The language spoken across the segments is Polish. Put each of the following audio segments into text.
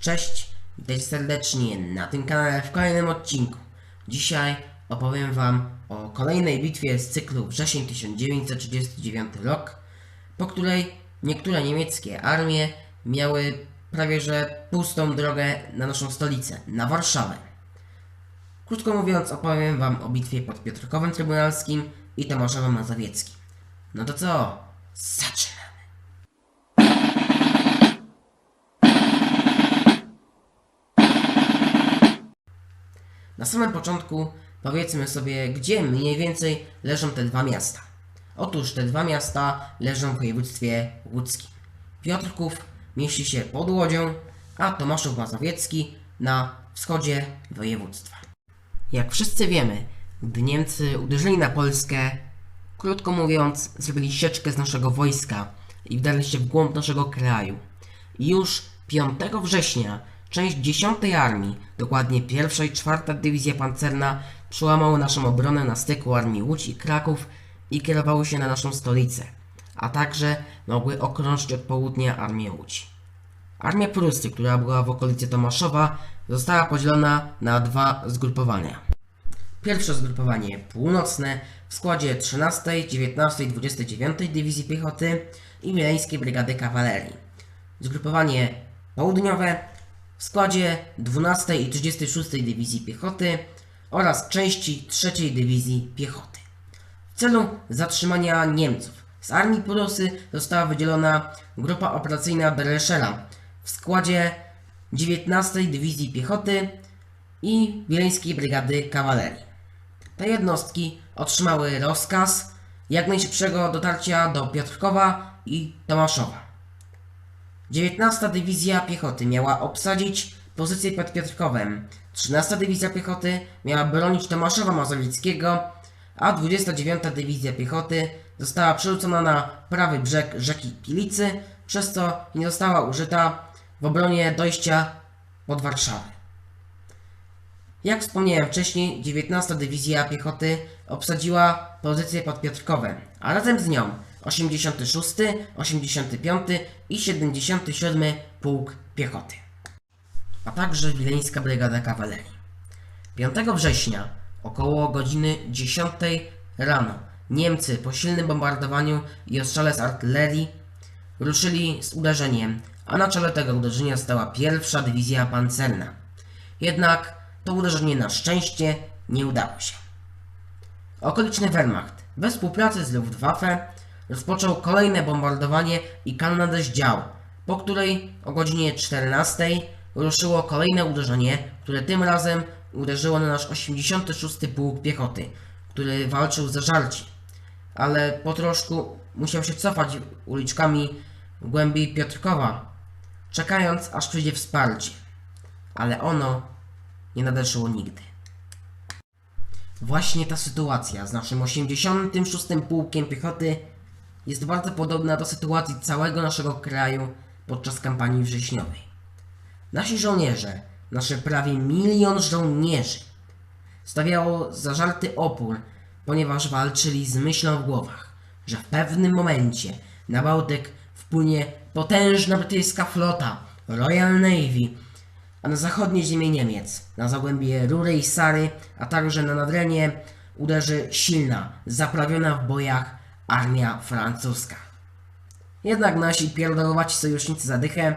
Cześć, witajcie serdecznie na tym kanale w kolejnym odcinku. Dzisiaj opowiem Wam o kolejnej bitwie z cyklu wrzesień 1939 rok, po której niektóre niemieckie armie miały prawie że pustą drogę na naszą stolicę, na Warszawę. Krótko mówiąc, opowiem Wam o bitwie pod Piotrkowem Trybunalskim i Tomaszowem Mazowieckim. No to co? Zaczynamy! Na samym początku powiedzmy sobie, gdzie mniej więcej leżą te dwa miasta. Otóż te dwa miasta leżą w województwie łódzkim. Piotrków mieści się pod Łodzią, a Tomaszów Mazowiecki na wschodzie województwa. Jak wszyscy wiemy, gdy Niemcy uderzyli na Polskę, krótko mówiąc, zrobili sieczkę z naszego wojska i wdarli się w głąb naszego kraju. I już 5 września część 10 Armii, dokładnie 1 i 4 Dywizja Pancerna, przełamały naszą obronę na styku Armii Łódź i Kraków i kierowały się na naszą stolicę, a także mogły okrążyć od południa Armię Łódź. Armia Prusy, która była w okolicy Tomaszowa, została podzielona na dwa zgrupowania. Pierwsze zgrupowanie północne w składzie 13, 19 i 29 Dywizji Piechoty i Wileńskiej Brygady Kawalerii. Zgrupowanie południowe w składzie 12 i 36 Dywizji Piechoty oraz części 3 Dywizji Piechoty. W celu zatrzymania Niemców z armii Prusy została wydzielona grupa operacyjna Bereschera w składzie 19 Dywizji Piechoty i Wileńskiej Brygady Kawalerii. Te jednostki otrzymały rozkaz jak najszybszego dotarcia do Piotrkowa i Tomaszowa. 19 Dywizja Piechoty miała obsadzić pozycję pod Piotrkowem, 13 Dywizja Piechoty miała bronić Tomaszowa Mazowieckiego, a 29 Dywizja Piechoty została przerzucona na prawy brzeg rzeki Pilicy, przez co nie została użyta w obronie dojścia pod Warszawę. Jak wspomniałem wcześniej, 19 Dywizja Piechoty obsadziła pozycję pod Piotrkowem, a razem z nią 86, 85 i 77 Pułk Piechoty, a także Wileńska Brygada Kawalerii. 5 września około godziny 10 rano Niemcy po silnym bombardowaniu i ostrzale z artylerii ruszyli z uderzeniem, a na czele tego uderzenia stała pierwsza dywizja pancerna. Jednak to uderzenie na szczęście nie udało się. Okoliczny Wehrmacht we współpracy z Luftwaffe rozpoczął kolejne bombardowanie i kanonadę z dział, po której o godzinie 14 ruszyło kolejne uderzenie, które tym razem uderzyło na nasz 86 Pułk Piechoty, który walczył za żarcie, ale po troszku musiał się cofać uliczkami w głębi Piotrkowa, czekając aż przyjdzie wsparcie. Ale ono nie nadeszło nigdy. Właśnie ta sytuacja z naszym 86. Pułkiem Piechoty jest bardzo podobna do sytuacji całego naszego kraju podczas kampanii wrześniowej. Nasi żołnierze, nasze prawie milion żołnierzy, stawiało zażarty opór, ponieważ walczyli z myślą w głowach, że w pewnym momencie na Bałtyk wpłynie potężna brytyjska flota Royal Navy, a na zachodnie ziemię Niemiec, na zagłębie Rury i Sary, a także na Nadrenie uderzy silna, zaprawiona w bojach armia francuska. Jednak nasi pierdolowaci sojusznicy zadychę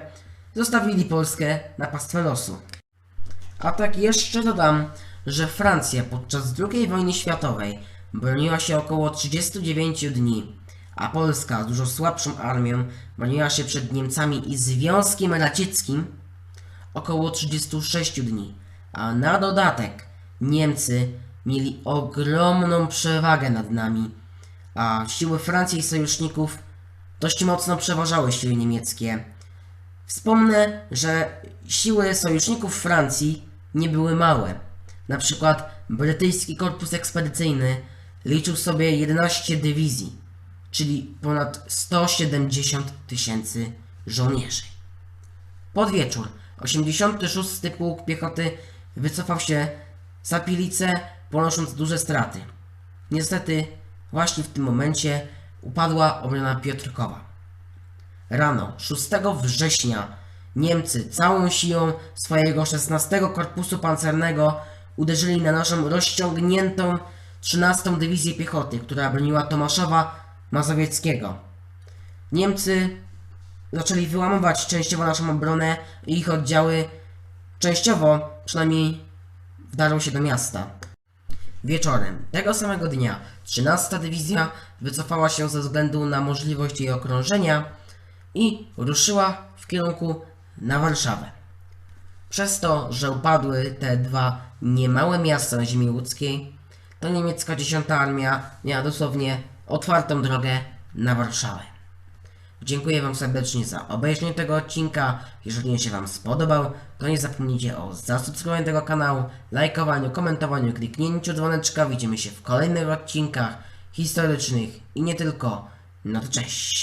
zostawili Polskę na pastwę losu. A tak jeszcze dodam, że Francja podczas II wojny światowej broniła się około 39 dni, a Polska z dużo słabszą armią broniła się przed Niemcami i Związkiem Radzieckim około 36 dni, a na dodatek Niemcy mieli ogromną przewagę nad nami, a siły Francji i sojuszników dość mocno przeważały siły niemieckie. Wspomnę, że siły sojuszników Francji nie były małe. Na przykład brytyjski korpus ekspedycyjny liczył sobie 11 dywizji, czyli ponad 170 tysięcy żołnierzy. Pod wieczór 86. Pułk Piechoty wycofał się za Pilicę, ponosząc duże straty. Niestety, właśnie w tym momencie upadła obrona Piotrkowa. Rano 6 września Niemcy całą siłą swojego 16 Korpusu Pancernego uderzyli na naszą rozciągniętą 13 Dywizję Piechoty, która broniła Tomaszowa Mazowieckiego. Niemcy zaczęli wyłamować częściowo naszą obronę i ich oddziały częściowo przynajmniej wdarły się do miasta. Wieczorem tego samego dnia 13 Dywizja wycofała się ze względu na możliwość jej okrążenia i ruszyła w kierunku na Warszawę. Przez to, że upadły te dwa niemałe miasta na ziemi łódzkiej, to niemiecka 10 Armia miała dosłownie otwartą drogę na Warszawę. Dziękuję Wam serdecznie za obejrzenie tego odcinka. Jeżeli się Wam spodobał, to nie zapomnijcie o zasubskrybowaniu tego kanału, lajkowaniu, komentowaniu, kliknięciu dzwoneczka. Widzimy się w kolejnych odcinkach historycznych i nie tylko. No to cześć!